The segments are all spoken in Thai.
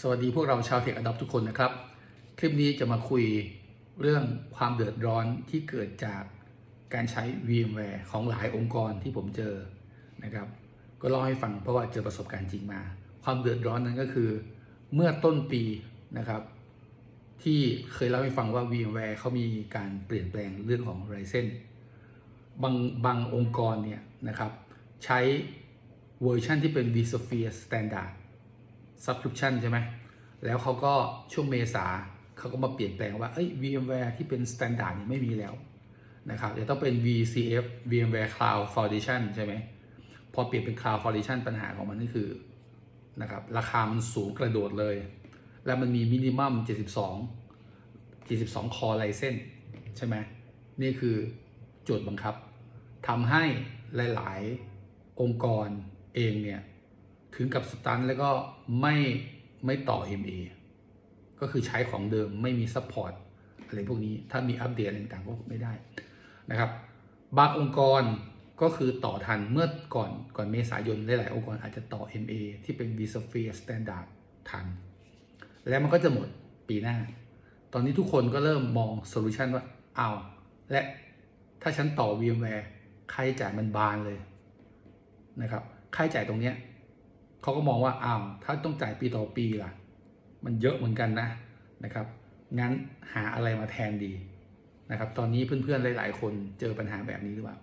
สวัสดีพวกเราชาวเทคอดอปทุกคนนะครับ คลิปนี้จะมาคุยเรื่องความเดือดร้อนที่เกิดจากการใช้ VMware ของหลายองค์กรที่ผมเจอนะครับ ก็เล่าให้ฟังเพราะว่าเจอประสบการณ์จริงมา ความเดือดร้อนนั้นก็คือ เมื่อต้นปีนะครับ ที่เคยเล่าให้ฟังว่า VMware เขามีการเปลี่ยนแปลงเรื่องของ Ryzen บางบางองค์กรเนี่ยนะครับ ใช้เวอร์ชันที่เป็น vSphere Standard Subscription ใช่ไหม แล้วเขาก็ช่วงเมษาเขาก็มาเปลี่ยนแปลงว่า เอ้ย VMware ที่เป็น Standard เนี่ยไม่มีแล้วนะครับจะต้องเป็น VCF VMware Cloud Foundation ใช่ไหม พอเปลี่ยนเป็น Cloud Foundation ปัญหาของมันก็คือนะครับราคามันสูงกระโดดเลย แล้วมันมีมินิมัม 72 72 คอไลเซนใช่ไหมนี่คือโจทย์บังคับทำให้หลาย ๆ องค์กรเองเนี่ย ถึงกับสตันแล้วก็ไม่ไม่ต่อ MA ก็คือใช้ของเดิมไม่มีซัพพอร์ตอะไรพวกนี้ถ้ามีอัปเดตอะไรต่างก็ไม่ได้นะครับ บางองค์กรก็คือต่อทันเมื่อก่อนก่อนเมษายนหลาย ๆ องค์กรอาจจะต่อ MA ที่เป็น vSphere Standard ทัน แล้วมันก็จะหมดปีหน้า ตอนนี้ทุกคนก็เริ่มมองโซลูชันว่าเอาและถ้าฉันต่อ VMware ค่าใช้จ่ายมันบานเลยนะครับ ค่าใช้จ่ายตรงเนี้ย เขาก็มองว่าอ้าวถ้าต้องจ่ายปีต่อปีล่ะ มันเยอะเหมือนกันนะนะครับ งั้นหาอะไรมาแทนดีนะครับ ตอนนี้เพื่อนๆหลาย ๆ คนเจอปัญหาแบบนี้หรือเปล่า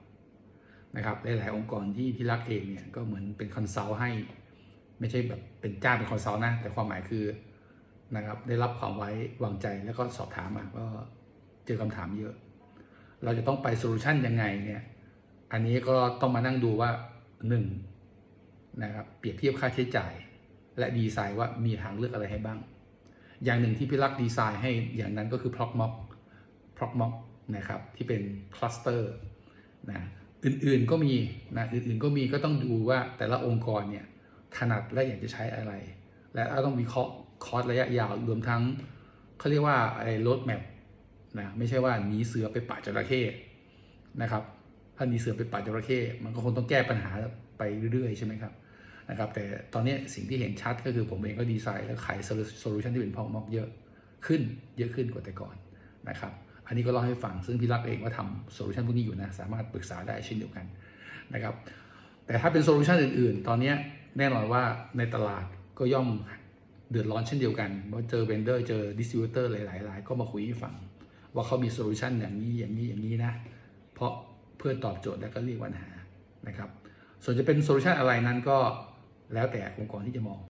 นะครับหลายๆองค์กรที่พี่รักเองเนี่ยก็เหมือนเป็นคอนซัลท์ให้ ไม่ใช่แบบเป็นจ้างเป็นคอนซัลท์นะ แต่ความหมายคือนะครับได้รับความไว้วางใจแล้วก็สอบถามมาก็เจอคำถามเยอะ เราจะต้องไปโซลูชันยังไงเนี่ยอันนี้ก็ต้องมานั่งดูว่าหนึ่ง นะครับเปรียบเทียบค่าใช้จ่าย และดีไซน์ว่ามีทางเลือกอะไรให้บ้าง อย่างหนึ่งที่พี่รักดีไซน์ให้อย่างนั้นก็คือ Proc Mock Proc m o c นะครับที่เป็นคลัสเตอร์นะอื่นๆก็มีนะอื่นๆก็มีก็ต้องดูว่าแต่ละองค์กรเนี่ยถนัดและอยากจะใช้อะไร และต้องวิเคราะห์คอร์สระยะยาวรวมทั้งเขาเรียกว่าไอ้รถแมพนะไม่ใช่ว่าหนีเสือไปป่าจระเข้นะครับถ้าหนีเสือไปป่าจระเข้มันก็คงต้องแก้ปัญหาไปเรื่อยๆใช่ไหมครับ นะครับแต่ตอนนี้สิ่งที่เห็นชัดก็คือผมเองก็ดีไซน์แล้วขายโซลูชันที่เป็นพองมอกเยอะขึ้นเยอะขึ้นกว่าแต่ก่อนนะครับอันนี้ก็เล่าให้ฟังซึ่งพี่รักเองว่าทำโซลูชันพวกนี้อยู่นะสามารถปรึกษาได้เช่นเดียวกันนะครับแต่ถ้าเป็นโซลูชันอื่นๆ ตอนนี้แน่นอนว่าในตลาดก็ย่อมเดือดร้อนเช่นเดียวกันว่าเจอเวนเดอร์เจอดิสติบิวเตอร์หลายๆ ก็มาคุยให้ฟัง ว่าเขามีโซลูชันอย่างนี้อย่างนี้อย่างนี้นะ เพราะเพื่อตอบโจทย์และก็เรียกปัญหานะครับส่วนจะเป็นโซลูชันอะไรนั้นก็ แล้วแต่องค์กรที่จะมอง